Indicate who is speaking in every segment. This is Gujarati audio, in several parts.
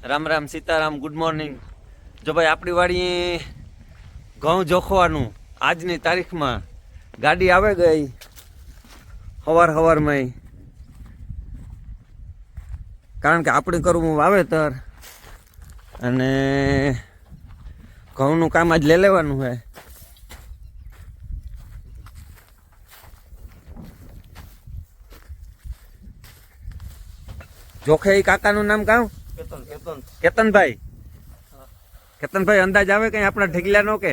Speaker 1: રામ રામ સીતારામ ગુડ મોર્નિંગ જો ભાઈ, આપણી વાડી ઘઉં જોખવાનું. આજની તારીખમાં ગાડી આવે ગઈ. હવાર હવારમાં કારણ કે આપણે કરવું વાવેતર. અને ઘઉંનું કામ આજ લઈ લેવાનું છે જોખે કાકાનું નામ કાં? કેતનભાઈ? કેતનભાઈ, અંદાજ આવે કઈ આપણા ઢીકલા નો કે?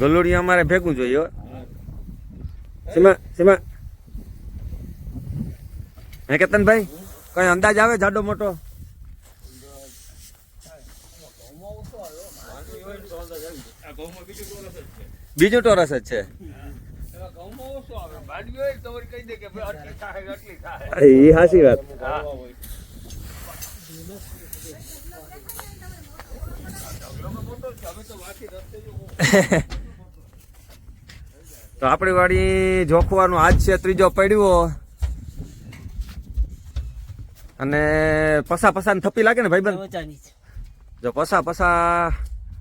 Speaker 2: ગલુડી
Speaker 1: અમારે ભેગું જોઈએ. સીમા સીમા. હે કેતનભાઈ, કઈ અંદાજ આવે જાડો મોટો?
Speaker 2: બીજું ટોરસ જ છે.
Speaker 1: એ હાસી વાત.
Speaker 2: તો
Speaker 1: આપણી વાડી જોખવાનું આજ છે ત્રીજો પડ્યો. અને પસા પસા થપ્પી લાગે ને ભાઈબંધ? જો પસા પસા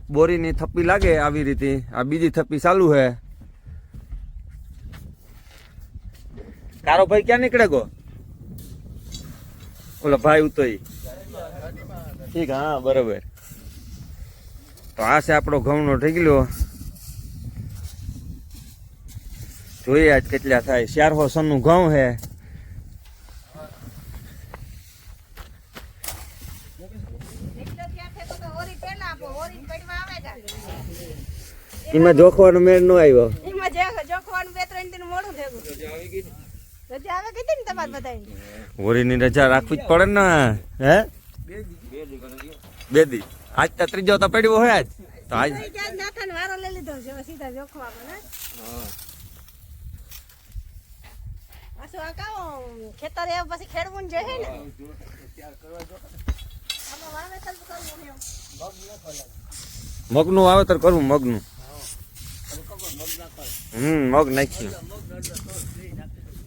Speaker 1: બોરીની થપ્પી લાગે આવી રીતે. આ બીજી થપ્પી ચાલુ છે. કારો ભાઈ ક્યાં નીકળે ગો? ઓલો ભાઈ ઉતોઈ ઠીક, હા, બરોબર. તો આ છે આપણો ઘઉંનો ઢગલો. જોઈએ આજ કેટલા થાય. ચારસો સનનું ઘઉં
Speaker 3: કાં.
Speaker 1: એમાં જોખવાનો મેળ ન આવ્યો
Speaker 3: એમાં જે જોખવાનું બે ત્રણ દિન મોડું થયું
Speaker 2: રજા આવી ગઈ ને?
Speaker 3: રજા આવે કીધી ને તમારે બધાય
Speaker 1: હોળીની રજા રાખવી જ પડે ને. હે?
Speaker 2: બે દી.
Speaker 1: આજ તો ત્રીજો તો પડ્યો હોય આજ. તો આજ
Speaker 3: ત્યાં વારો લઈ લીધો છે સીધા જોખવામાં ને પાછું આ કાઓ ખેતર એ પછી ખેડવું ને હે ને.
Speaker 1: મગનું વાવેતર કરવું મગનું. હમ મગ નાખ્યું.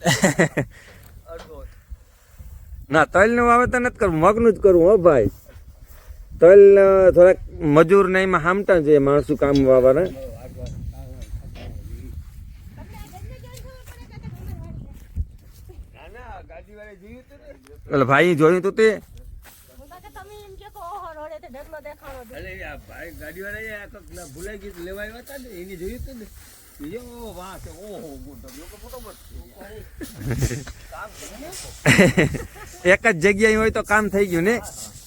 Speaker 1: ના, તલનું વાવેતર નથી કરવું, મગનું જ કરવું હો ભાઈ. તલ થોડાક મજૂર ને એમાં હામટા જોઈએ, માણસો કામ વાવાના એટલે ભાઈ જોયું તું તે?
Speaker 2: ભાઈ ગાડી વાળા ભૂલાઈ ગયું, લેવા આવ્યા હતા ને, એની જોયું હતું ને?
Speaker 1: એક જ જગ્યાએ હોય તો કામ થઈ ગયું ને?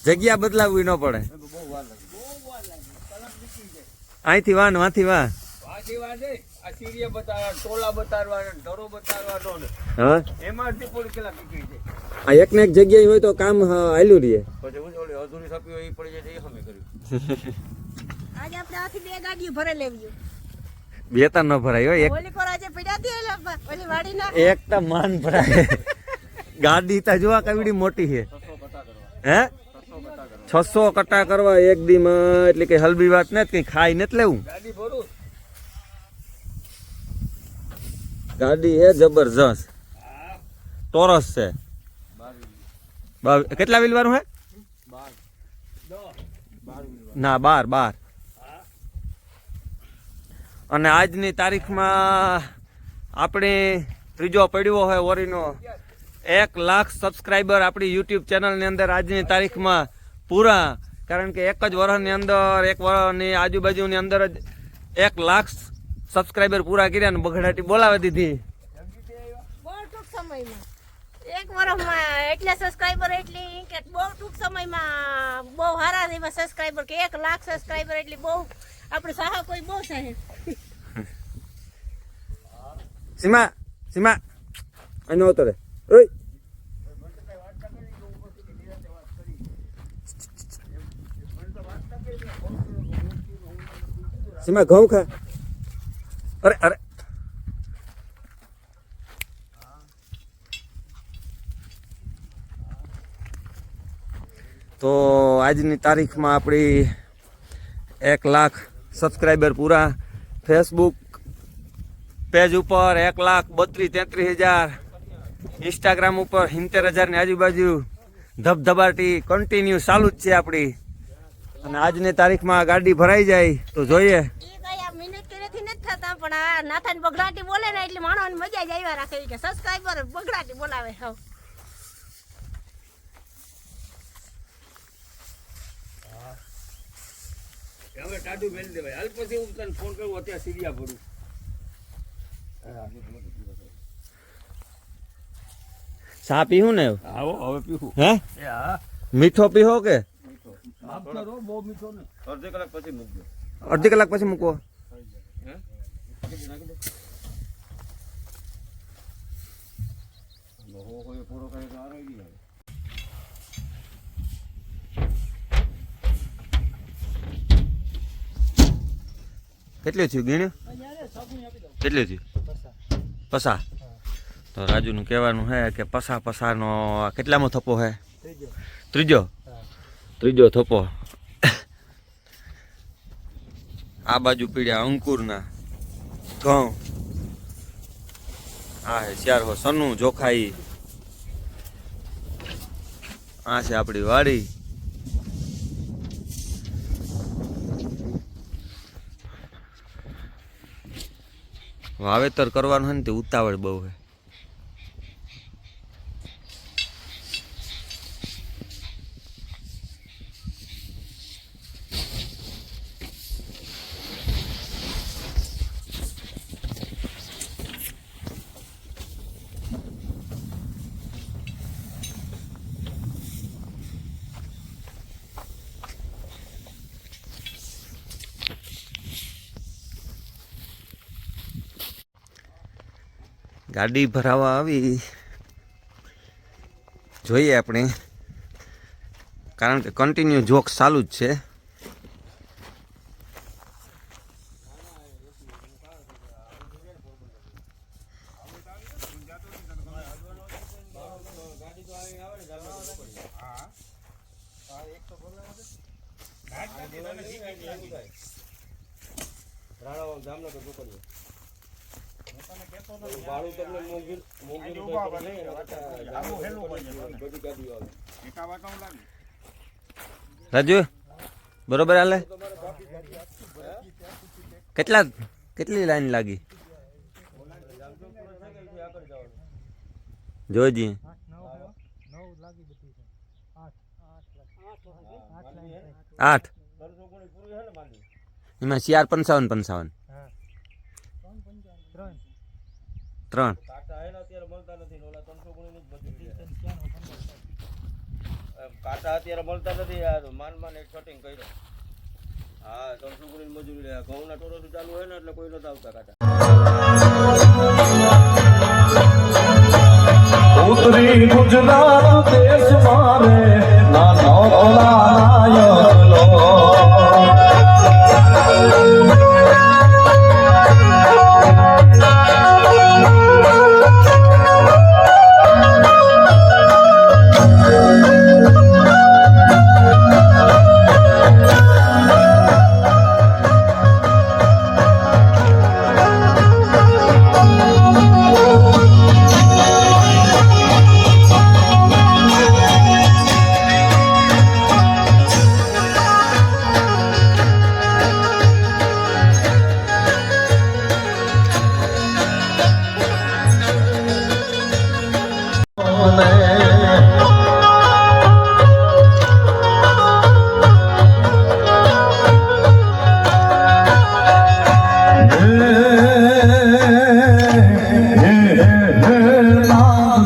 Speaker 1: જગ્યા બદલાવવી ન પડે. અહીંથી વાન વાથી વાં એક ને. એક જગ્યાએ હોય તો કામ હા, હાલ્યું રહીએ
Speaker 2: પછી અધૂરી થપી એ પડી જાય તો એ કર્યું.
Speaker 3: આજે આપણે આથી બે ગાડીઓ ભરે લેવી
Speaker 1: બે ત્રણ ન ભરાય હોય એક એક તો માન ભરાય. ગાડી તો જોવા કેવડી મોટી છે. હે?
Speaker 2: છસો કટા કરવા
Speaker 1: એક દીમાં એટલે કઈ હલબી વાત નથી કઈ ખાઈ નથી લેવું.
Speaker 2: ગાડી
Speaker 1: હે જબરજસ્ત.
Speaker 2: તોરસ
Speaker 1: ટોરસ છે.
Speaker 2: બાર
Speaker 1: કેટલા વીલવાનું હે?
Speaker 2: બાર.
Speaker 1: ના બાર બાર. અને આજની તારીખમાં આપણે ત્રીજો પડ્યો હોય ઓરીનો એક લાખ સબસ્ક્રાઈબર આપણી યુટ્યુબ ચેનલની અંદર આજની તારીખમાં પૂરા. કારણ કે એક જ વર્ષની અંદર, એક વર્ષની આજુબાજુની અંદર જ એક લાખ સબસ્ક્રાઈબર પૂરા કર્યા ને બગડાટી બોલાવી દીધી.
Speaker 3: એક વર્ષમાં એટલે સબસ્ક્રાઈબર એટલી કે બહુ ટૂંક સમયમાં બહુ સારા એવા સબસ્ક્રાઈબર કે એક લાખ સબસ્ક્રાઈબર એટલી બહુ. આપણે સાહા કોઈ બહુ સાહેબ.
Speaker 1: સીમા સીમા અહીં નહોતો ઓય સીમા ઘઉં ખા અરે અરે તો આજની તારીખમાં આપણી એક લાખ સબસ્ક્રાઈબર પૂરા. ફેસબુક પેજ ઉપર એક લાખ બત્રીસ તેત્રીસ હજાર. ઇન્સ્ટાગ્રામ ઉપર સિત્તેર હજારની આજુબાજુ ધબધબાટી કન્ટિન્યુ ચાલુ જ છે આપણી અને આજની તારીખમાં ગાડી ભરાઈ જાય તો જોઈએ.
Speaker 3: પણ આ નાથાની બગડાટી બોલે ને એટલે માણસની મજા જ આવ્યા રાખે કે સબસ્ક્રાઈબર બગડાટી બોલાવે હવ.
Speaker 2: હવે ટાટુ મેલી દેવાય. હાલ પછી હું તને ફોન કરું અત્યારે સીરિયા ભરું.
Speaker 1: ચા પીવું ને?
Speaker 2: આવો હવે પીવું
Speaker 1: હે?
Speaker 2: એ હા.
Speaker 1: મીઠો પીવો કે?
Speaker 2: આપતો રહો બહુ મીઠો ને અડધી કલાક પછી મૂકજો.
Speaker 1: અડધી કલાક પછી મૂકો
Speaker 2: હે નાખી દે હો હો એ પૂરો કરે તો આરો આવી જાય
Speaker 1: કેટલું થયું ગીણ્યું કેટલું થયું? પસા? તો રાજુનું કહેવાનું છે કે પસા પસાનો આ કેટલામો થપ્પો છે ત્રીજો. ત્રીજો? થપ્પો. આ બાજુ પીડ્યા અંકુરના ઘઉં. આ હે ચાર હો સનું જોખાઈ. આ છે આપણી વાડી. વાવેતર કરવાનું હોય ને તે ઉતાવળ બહુ છે ગાડી ભરાવા આવી. જોઈએ આપણે. કારણ કે કન્ટિન્યુ જોક ચાલુ જ છે.
Speaker 2: રાણાવાવ જામનગર મોકલજો ભાડું તમને મોંઘી મોંઘી બધી ગાડીઓ આવે
Speaker 1: રાજુ બરોબર હાલે? કેટલા કેટલી લાઈન લાગી? જોજી. આઠ. એમાં ચાર પંચાવન પંચાવન. ત્રણ.
Speaker 2: કાંટા અત્યારે મળતા નથી ને નથી યાર માન માન એક શોટિંગ કર્યો. હા ત્રણસો ગુણી મજૂરી લે. ઘઉંના ટોરો ચાલુ હોય ને એટલે કોઈ નતા આવતા કાંટા.
Speaker 4: ઉતરી ગુજરાત દેશ મારે નાનો નાયકલો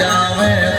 Speaker 4: जावे